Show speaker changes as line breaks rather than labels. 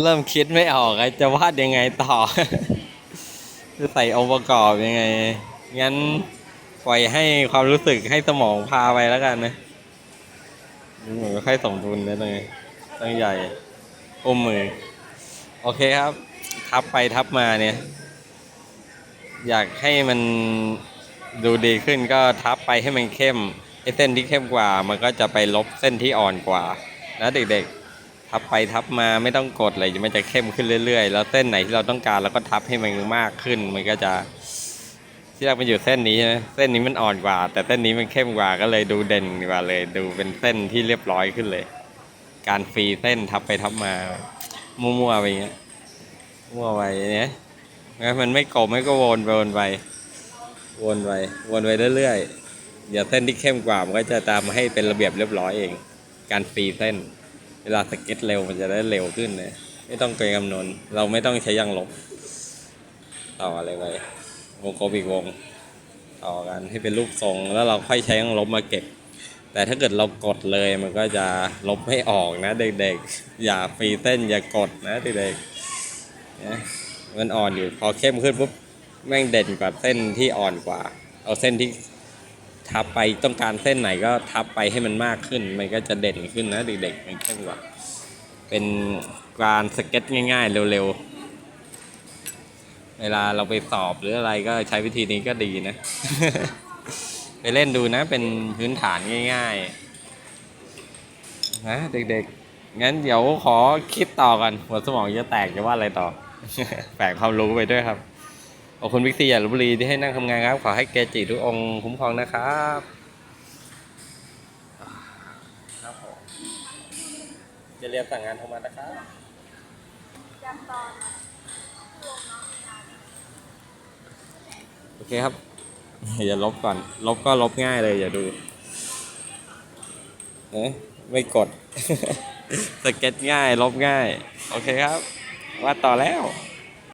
เริ่มคิดไม่ออกอะจะวาดยังไงต่อ จะใส่องค์ประกอบยังไง งั้นปล่อยให้ความรู้สึกให้สมองพาไปแล้วกันนะเหมือนไม่ค่อยสมดุลนะตรงนี้ตั้งใหญ่อุ้มมือ โอเคครับ ทับไปทับมาเนี่ย อยากให้มันดูดีขึ้นก็ทับไปให้มันเข้มไอ้เส้นที่เข้มกว่า มันก็จะไปลบเส้นที่อ่อนกว่า นะเด็กๆ ทับไปทับมาไม่ต้องกดเลยมันจะเข้มขึ้นเรื่อยๆ แล้วเส้นไหนที่เราต้องการเราก็ทับให้มันมากขึ้น มันก็จะที่เรามันอยู่เส้นนี้ใช่ไหมเส้นนี้มันอ่อนกว่า แต่เส้นนี้มันเข้มกว่าก็เลยดูเด่นกว่าเลย ดูเป็นเส้นที่เรียบร้อยขึ้นเลย การฟรีเส้นทับไปทับมา มั่วๆไปอย่างเงี้ยมั่วไปอย่างเนี้ยมันไม่กลมไม่ก็วนไปวนไปวนไปวนไปเรื่อยๆเดี๋ยวเส้นที่เข้มกว่ามันก็จะตามมาให้เป็นระเบียบเรียบร้อยเอง การฟรีเส้น เวลาสเก็ตเร็วมันจะได้เร็วขึ้นเลย ไม่ต้องเกรงคำนวณเราไม่ต้องใช้ยางลบต่ออะไรไปวงกลมอีกวงต่อกันให้เป็นรูปทรงแล้วเราค่อยใช้ยางลบมาเก็บ แต่ถ้าเกิดเรากดเลยมันก็จะลบไม่ออกนะเด็กๆ อย่าฟรีเส้นอย่ากดนะเด็กๆนะมันอ่อนอยู่พอเข้มขึ้นปุ๊บแม่งเด่นกว่าเส้นที่อ่อนกว่า เอาเส้นที่ ทับไปต้องการเส้นไหนก็ทับไปให้มันมากขึ้น มันก็จะเด่นขึ้นนะเด็กๆมันเข้มกว่าเป็นการสเก็ตง่าย ๆ เร็วๆ เวลาเราไปสอบหรืออะไรก็ใช้วิธีนี้ก็ดีนะ ไปเล่นดูนะ เป็นพื้นฐานง่าย ๆ นะเด็กๆ งั้นเดี๋ยวขอคิดต่อกันหัวสมองจะแตกจะว่าอะไรต่อ แฝงความรู้ไปด้วยครับ ขอบคุณวิกซี่ยาลพบุรีที่ให้นั่งทำงานครับ ขอให้เกจิทุกองค์คุ้มครองนะครับครับผมจะเรียนสั่งงานโทรมานะครับโอเคครับ อย่าลบก่อน ลบก็ลบง่ายเลยอย่าดูเอ๊ะไม่กด สเก็ตง่าย ลบง่าย โอเคครับ ว่าดต่อแล้ว